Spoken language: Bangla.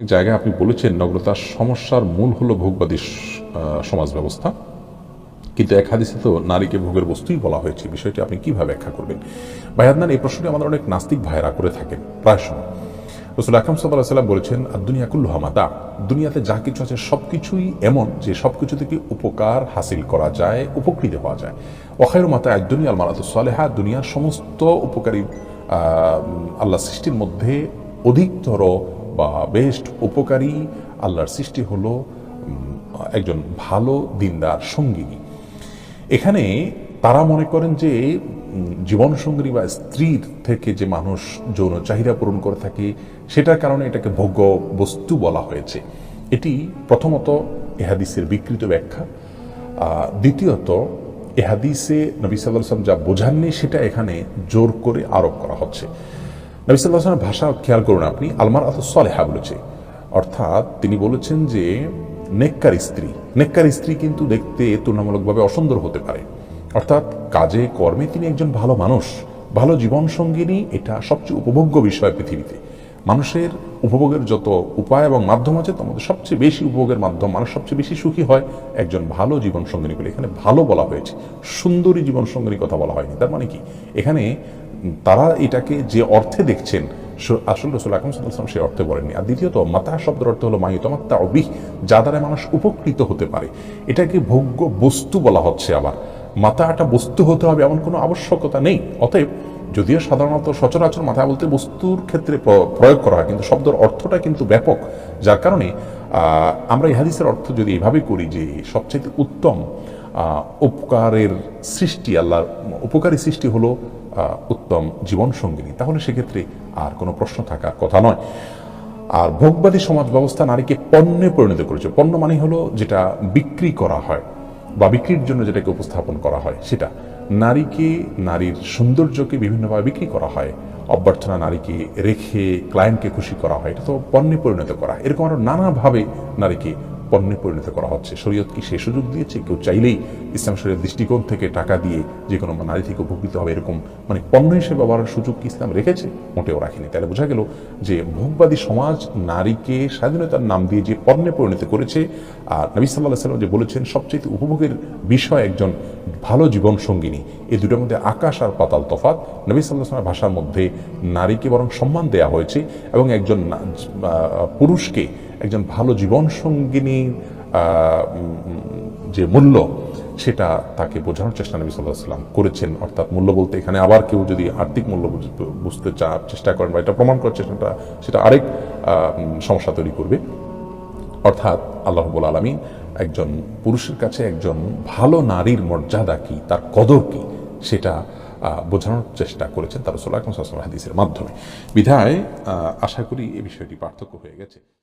এক জায়গায় আপনি বলেছেন নগ্নতার সমস্যার মূল হলো ভোগবাদী সমাজ ব্যবস্থা। কিন্তু এক হাদিসে তো নারীকে ভোগের বস্তুই বলা হয়েছে। বিষয়টি আপনি কীভাবে ব্যাখ্যা করবেন? ভাই আদনান, এই প্রশ্নটি আমাদের অনেক নাস্তিক ভাইয়েরা করে থাকেন। প্রায় সময়। রসুল আকরম সাল্লাহ সাল্লাম বলেছেন আর দুনিয়া কুল্লু হামাদা দুনিয়াতে যা কিছু আছে সব কিছুই এমন যে সব কিছু থেকে উপকার হাসিল করা যায়, উপকৃত হওয়া যায়। অখায়ুর মাতা এক দুনিয়া আল মারাত সালেহা। দুনিয়ার সমস্ত উপকারী আল্লাহ সৃষ্টির মধ্যে অধিকতর বা বেস্ট উপকারী, আল্লাহর সৃষ্টি হলো একজন ভালো দিনদার সঙ্গিনী এখানে তারা মনে করেন যে জীবনসঙ্গী বা স্ত্রীর থেকে যে মানুষ যৌন চাহিদা পূরণ করে থাকে, সেটার কারণে এটাকে ভোগ্য বস্তু বলা হয়েছে। এটি প্রথমত এহাদিসের বিকৃত ব্যাখ্যা। দ্বিতীয়ত এহাদিসে নবী সাল্লাম যা বোঝাননি, সেটা এখানে জোর করে আরোপ করা হচ্ছে। নবী ভাষা খেয়াল করুন আপনি আলমার আত সলেহা বলেছে। অর্থাৎ তিনি বলেছেন যে, নেককার স্ত্রী নেককার স্ত্রী কিন্তু দেখতে তুলনামূলকভাবে অসুন্দর হতে পারে। অর্থাৎ কাজে, কর্মে তিনি একজন ভালো মানুষ, ভালো জীবন সঙ্গিনী এটা সবচেয়ে উপভোগ্য বিষয় পৃথিবীতে। মানুষের উপভোগের যত উপায় এবং মাধ্যম আছে, তার মধ্যে সবচেয়ে বেশি উপভোগের মাধ্যম, মানুষ সবচেয়ে বেশি সুখী হয় একজন ভালো জীবন সঙ্গিনী বলে। এখানে ভালো বলা হয়েছে, সুন্দরী জীবন সঙ্গিনীর কথা বলা হয়নি। তার মানে কি? এখানে তারা এটাকে যে অর্থে দেখছেন আসল রসুল আকরম সাল্লাম সেই অর্থে বলেননি। আর দ্বিতীয়ত, মাতা শব্দের অর্থ হলো মায়ুতমাত্তা অবিহ, যা দ্বারা মানুষ উপকৃত হতে পারে। এটাকে ভোগ্য বস্তু বলা হচ্ছে আবার। মাতাটা বস্তু হতে হবে এমন কোনো আবশ্যকতা নেই। অতএব যদিও সাধারণত সচরাচর মাথা বলতে বস্তুর ক্ষেত্রে প্রয়োগ করা হয়, কিন্তু শব্দের অর্থটা কিন্তু ব্যাপক। যার কারণে আমরা এই হাদিসের অর্থ যদি এইভাবে করি যে সবচেয়ে উত্তম উপকারের সৃষ্টি, আল্লাহর উপকারী সৃষ্টি হলো উত্তম জীবন সঙ্গিনী তাহলে সেক্ষেত্রে আর কোনো প্রশ্ন থাকার কথা নয়। আর ভোগবাদী সমাজ ব্যবস্থা নারীকে পণ্যে পরিণত করেছে। পণ্য মানে হলো যেটা বিক্রি করা হয়। বা বিক্রির জন্য যেটাকে উপস্থাপন করা হয়, সেটা। নারীকে নারীর সৌন্দর্যকে বিভিন্নভাবে বিক্রি করা হয়। অভ্যর্থনা নারীকে রেখে ক্লায়েন্টকে খুশি করা হয়, এটা তো পণ্যে পরিণত করা। এরকম আরও নানাভাবে নারীকে পণ্যে পরিণত করা হচ্ছে। শরীয়ত কি সে সুযোগ দিয়েছে? কেউ চাইলেই ইসলাম শরীরের দৃষ্টিকোণ থেকে টাকা দিয়ে যে কোনো নারী থেকে উপকৃত হবে এরকম মানে পণ্য হিসেবে ব্যবহারের সুযোগ কি ইসলাম রেখেছে? মোটেও রাখেনি। তাহলে বোঝা গেল যে ভোগবাদী সমাজ নারীকে স্বাধীনতার নাম দিয়ে যে পণ্যে পরিণত করেছে, আর নবী সাল্লাহ সাল্লাম যে বলেছেন সবচেয়ে উপভোগের বিষয় একজন ভালো জীবন সঙ্গিনী। এই দুটোর মধ্যে আকাশ আর পাতাল তফাত নবী সাল্লাহ ভাষার মধ্যে নারীকে বরং সম্মান দেয়া হয়েছে এবং একজন পুরুষকে একজন ভালো জীবন সঙ্গিনীর যে মূল্য সেটা তাকে বোঝানোর চেষ্টা নবী সাল্লাহ সাল্লাম করেছেন। অর্থাৎ মূল্য বলতে এখানে আবার কেউ যদি আর্থিক মূল্য বুঝ- বুঝতে চা চেষ্টা করেন বা এটা প্রমাণ করার চেষ্টাটা, সেটা আরেক সমস্যা তৈরি করবে। অর্থাৎ আল্লাহ রব্বুল আলমিন একজন পুরুষের কাছে একজন ভালো নারীর মর্যাদা কি, তার কদর কি, সেটা বোঝানোর চেষ্টা করেছেন তার রসুল্লাহ হাদিসের মাধ্যমে। বিধায় আশা করি এই বিষয়টি পার্থক্য হয়ে গেছে।